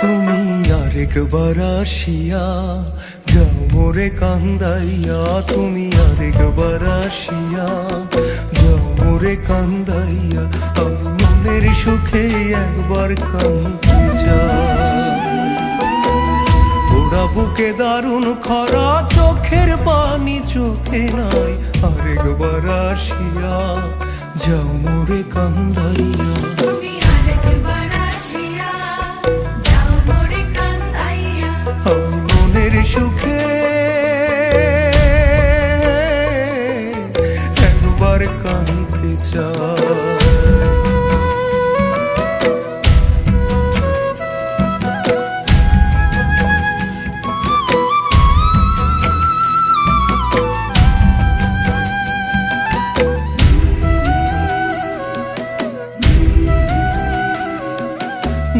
তুমি আরেকবার আসিয়া যাও মোরে কান্দাইয়া, তুমি আরেকবার আসিয়া যাও মোরে কান্দাইয়া, আমি মনের সুখে একবার কান্দি ওরা বুকে দারুণ খরা, চোখের পানি চোখে নাই, আরেকবার আসিয়া যাও মোরে কান্দাইয়া।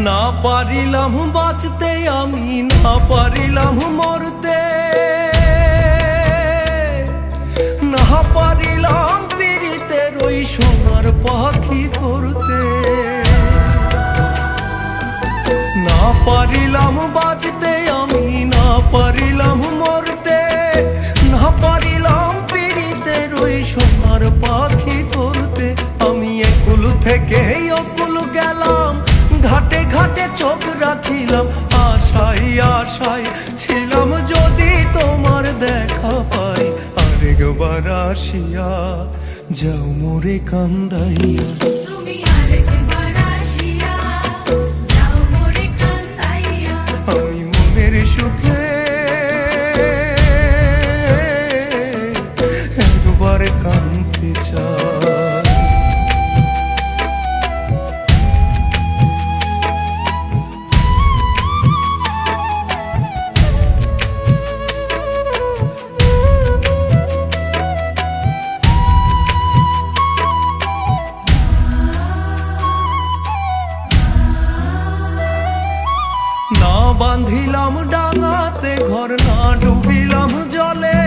না পারিলাম বাঁচতে আমি না পারিলাম মরতে থেকে অকুল গেলাম, ঘাটে ঘাটে চোখ রাখিলাম। আশাই আশাই ছিলাম যদি তোমার দেখা পাই। আরেকবার আসিয়া যাও মোরে কান্দাইয়া। ডাঙাতে ঘর না ডুবিলাম জলে।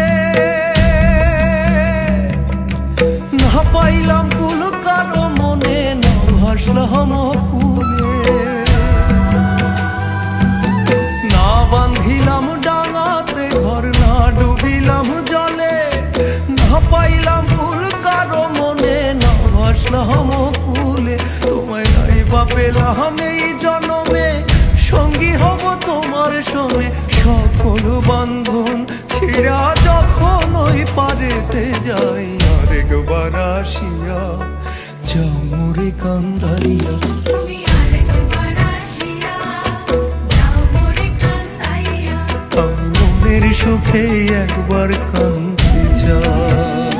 না পাইলাম কুল কারও মনে, না ভাসলাম না বাঁধিলাম ডাঙাতে ঘর, না ডুবিলাম জলে। না পাইলাম কুল মনে, না ভাসলাম কুলে তোমায় নাই বা পেলাম এই জনমে সঙ্গে সকল বান্ধন ছিড়া যখন ওই পারেতে যাই আরেকবার আসিয়া যাও মোরে কান্দাইয়া। তুমি আরেকবার আসিয়া যাও মোরে কান্দাইয়া। আমি মনের সুখে একবার কাঁদতে চাই।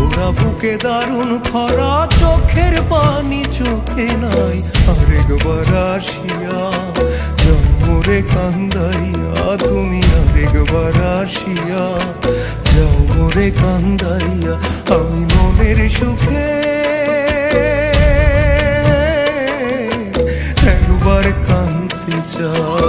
ওরা বুকে দারুণ খরা চোখের পানি চোখে নাই। আরেকবার আসিয়া করে কান্দাইয়া আমি মনের সুখে। একবার কান্দতে চাই